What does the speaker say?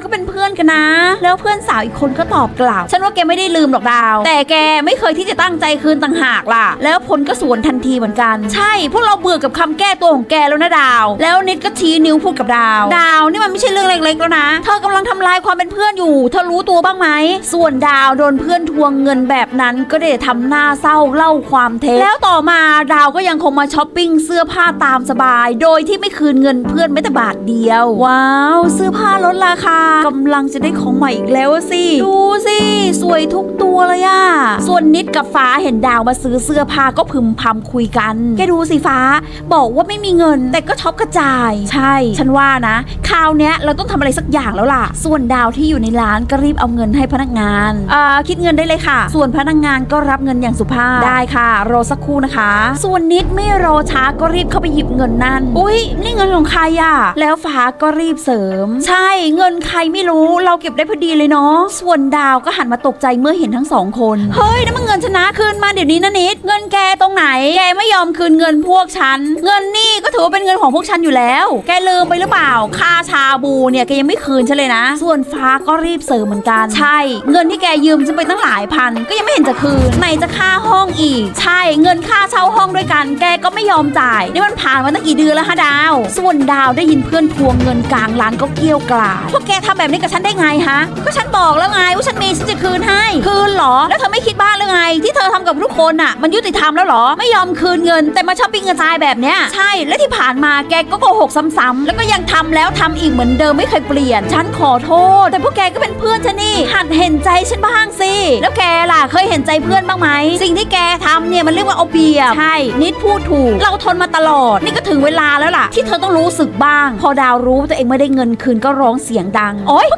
เราก็เป็นเพื่อนื่อนกันนะ แล้วเพื่อนสาวอีกคนก็ตอบกลับฉันว่าแกไม่ได้ลืมหรอกดาว แต่แกไม่เคยที่จะตั้งใจคืนต่างหากล่ะ แล้วพลก็สวนทันทีเหมือนกัน ใช่ พวกเราเบื่อกับคำแก้ตัวของแกแล้วนะดาว แล้วนิดก็ชี้นิ้วพูดกับดาว ดาวนี่มันไม่ใช่เรื่องเล็กๆแล้วนะ เธอกำลังทำลายความเป็นเพื่อนอยู่ เธอรู้ตัวบ้างไหม ส่วนดาวโดนเพื่อนทวงเงินแบบนั้นก็ได้ทำหน้าเศร้าเล่าความเท็จแล้วต่อมาดาวก็ยังคงมาช้อปปิ้งเสื้อผ้าตามสบาย โดยที่ไม่คืนเงินเพื่อนแม้แต่บาทเดียว ว้าวเสื้อผ้าลดราคากำลังจะได้ของใหม่อีกแล้วอะสิ ดูสิ สวยทุกตัวเลยอะส่วนนิดกับฟ้าเห็นดาวมาซื้อเสื้อผ้าก็พึมพำคุยกัน แกดูสิฟ้า บอกว่าไม่มีเงิน แต่ก็ช็อปกระจาย ใช่ ฉันว่านะ คราวเนี้ยเราต้องทำอะไรสักอย่างแล้วล่ะ ส่วนดาวที่อยู่ในร้านก็รีบเอาเงินให้พนักงานอ่าคิดเงินได้เลยค่ะ ส่วนพนักงานก็รับเงินอย่างสุภาพ ได้ค่ะ รอสักครู่นะคะ ส่วนนิดไม่รอช้าก็รีบเข้าไปหยิบเงินนั่น อุ้ยนี่เงินของใครอะแล้วฟ้าก็รีบเสริม ใช่ เงินใครไม่รู้เราเก็บได้พอดีเลยเนาะ ส่วนดาวก็หันมาตกใจเมื่อเห็นทั้งสองคน เฮ้ยนั่นมันเงินชนะคืนมาเดี๋ยวนี้นะนิด เงินแกตรงไหน แกไม่ยอมคืนเงินพวกฉัน เงินนี่ก็ถือว่าเป็นเงินของพวกฉันอยู่แล้ว แกลืมไปหรือเปล่า ค่าชาบูเนี่ยแกยังไม่คืนฉันเลยนะ ส่วนฟ้าก็รีบเสริมเหมือนกัน ใช่ เงินที่แกยืมฉันไปตั้งหลายพัน ก็ยังไม่เห็นจะคืน ไหนจะค่าห้องอีก ใช่ เงินค่าเช่าห้องด้วยกัน แกก็ไม่ยอมจ่าย นี่มันผ่านมาตั้งกี่เดือนแล้วฮะดาว ส่วนดาวได้ยินเพื่อนทวงเงินกลางร้านก็เกรี้ยวกราดพวกแกทำแบบนี้กับฉันได้ไงฮะ ก็ฉันบอกแล้วไงว่าฉันมีฉันจะคืนให้ คืนเหรอ แล้วเธอไม่คิดบ้างหรือไง ที่เธอทำกับทุกคนน่ะ มันยุติธรรมแล้วเหรอ ไม่ยอมคืนเงิน แต่มาช้อปปิ้งกระจายแบบเนี้ย ใช่ และที่ผ่านมาแกก็โกหกซ้ำๆ แล้วก็ยังทำแล้วทำอีกเหมือนเดิมไม่เคยเปลี่ยน ฉันขอโทษ แต่พวกแกก็เป็นเพื่อนฉันนี่ หัดเห็นใจฉันบ้างสิ แล้วแกล่ะเคยเห็นใจเพื่อนบ้างไหม สิ่งที่แกทำเนี่ยมันเรียกว่าเอาเปรียบ ใช่ นิดพูดถูก เราทนมาตลอด นี่ก็ถึงเวลาแล้วล่ะ ที่เธอต้องรู้สึกบ้าง พอดาวรู้ว่าตัวเองไม่ได้เงินคืนก็ร้องเสียงดัง โอ๊ย